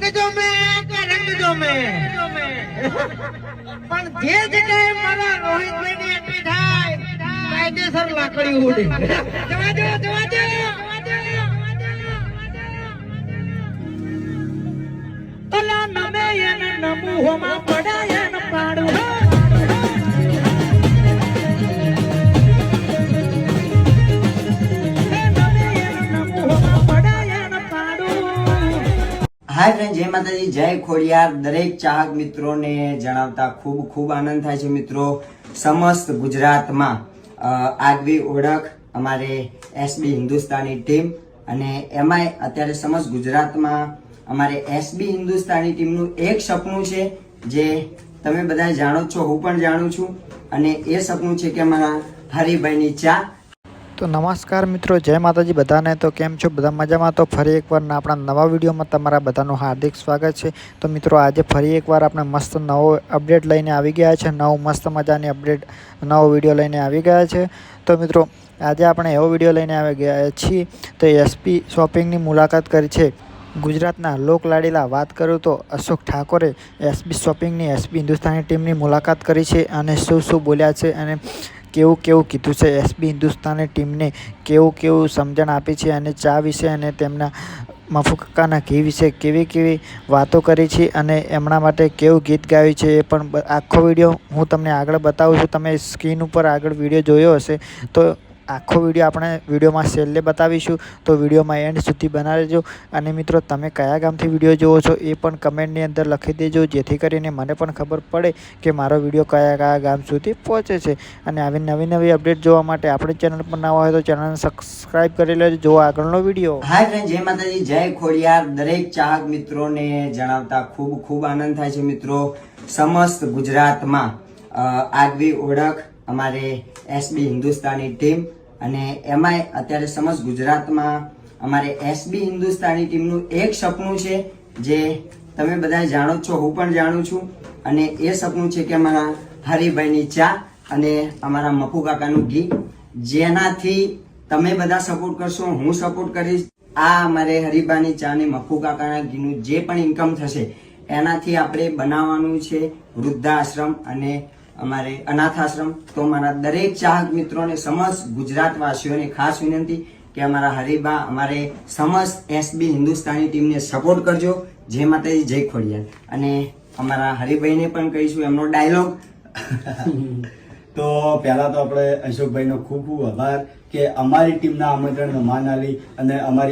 રંગ જોમે કે રંગ જોમે પણ જે જગ્યાએ મારા રોહિતભાઈ ની એન્ટ્રી થાય કાયદેસર લાકડી ઉડે. જવા દો જવા દો નમે એને નમુ હોમાં પાડું હાય ફ્રેન્ડ જય માતાજી, જય ખોડિયાર. દરેક ચાહક મિત્રોને જણાવતા ખૂબ ખૂબ આનંદ થાય છે મિત્રો સમસ્ત ગુજરાતમાં. આગવી ઓળખ અમારે એસબી હિન્દુસ્તાની ટીમ અને એમાંય અત્યારે સમસ્ત ગુજરાતમાં અમારે એસબી હિન્દુસ્તાની ટીમનું એક સપનું છે જે તમે બધા જાણો છો, હું પણ જાણું છું અને એ સપનું છે કે અમારા હરિભાઈની ચા તો નમસ્કાર મિત્રો, જય માતાજી બધાને. તો કેમ છો? બધા મજામાં? તો ફરી એકવાર આપણા નવા વિડીયોમાં તમારા બધાનું હાર્દિક સ્વાગત છે. તો મિત્રો, આજે ફરી એકવાર આપણે મસ્ત નવો અપડેટ લઈને આવી ગયા છે. નવો મસ્ત મજાની અપડેટ, નવો વીડિયો લઈને આવી ગયા છે. તો મિત્રો, આજે આપણે એવો વીડિયો લઈને આવી ગયા છીએ. તો એસપી શોપિંગની મુલાકાત કરી છે. ગુજરાતના લોકલાડીલા વાત કરું તો અશોક ઠાકોરે એસબી શોપિંગની એસબી હિન્દુસ્તાની ટીમની મુલાકાત કરી છે અને શું શું બોલ્યા છે અને કેવું કેવું કીધું છે એસબી હિન્દુસ્તાની ટીમને, કેવું કેવું સમજણ આપી છે અને ચા વિશે અને તેમના મફુ કાકાના ઘી વિશે કેવી કેવી વાતો કરી છે અને એમના માટે કેવું ગીત ગાયું છે એ પણ આખો વીડિયો હું તમને આગળ બતાવું છું. તમે સ્ક્રીન ઉપર આગળ વીડિયો જોયો હશે તો આખો વીડિયો આપણે વિડીયોમાં છેલ્લે બતાવીશું. તો વિડીયોમાં એન્ડ સુધી બનાવી દેજો અને મિત્રો, તમે કયા ગામથી વીડિયો જુઓ છો એ પણ કમેન્ટની અંદર લખી દેજો, જેથી કરીને મને પણ ખબર પડે કે મારો વીડિયો કયા કયા ગામ સુધી પહોંચે છે. અને આવી નવી નવી અપડેટ જોવા માટે આપણી ચેનલ પર ના હોય તો ચેનલને સબસ્ક્રાઈબ કરી લેજો. જો આગળનો વીડિયો. હાય ફ્રેન્ડ જય માતાજી, જય ખોડિયાર. દરેક ચાહક મિત્રોને જણાવતા ખૂબ ખૂબ આનંદ થાય છે મિત્રો. સમસ્ત ગુજરાતમાં આગવી ઓળખ અમારે એસબી હિન્દુસ્તાની ટીમ અને એમાંય અત્યારે સમસ્ત ગુજરાતમાં અમારે એસબી હિન્દુસ્તાની ટીમનું એક સપનું છે, જે તમે બધા જાણો છો, હું પણ જાણું છું. અને એ સપનું છે કે અમારા હરિભાઈની ચા અને અમારા મફુ કાકાનું ઘી જેનાથી તમે બધા સપોર્ટ કરશો, હું સપોર્ટ કરીશ. આ અમારે હરિભાઈની ચા અને મફુ કાકાના ઘીનું જે પણ ઇન્કમ થશે, એનાથી આપણે બનાવવાનું છે વૃદ્ધાશ્રમ અને અમારે અનાથ આશ્રમ, તો મારા દરેક ચાહક મિત્રોને સમસ્ત ગુજરાતવાસીઓને ખાસ વિનંતી કે અમારા હરિભા અમારે સમસ્ત એસબી હિન્દુસ્તાની ટીમને સપોર્ટ કરજો. જે માતાજી, જય ખોડિયાર. અને અમારા હરિભાઈને પણ કહીશું, એમનો ડાયલોગ તો પહેલાં તો આપણે અશોકભાઈનો ખૂબ ખૂબ આભાર કે અમારી ટીમના આમંત્રણનો માન આલી અને અમારી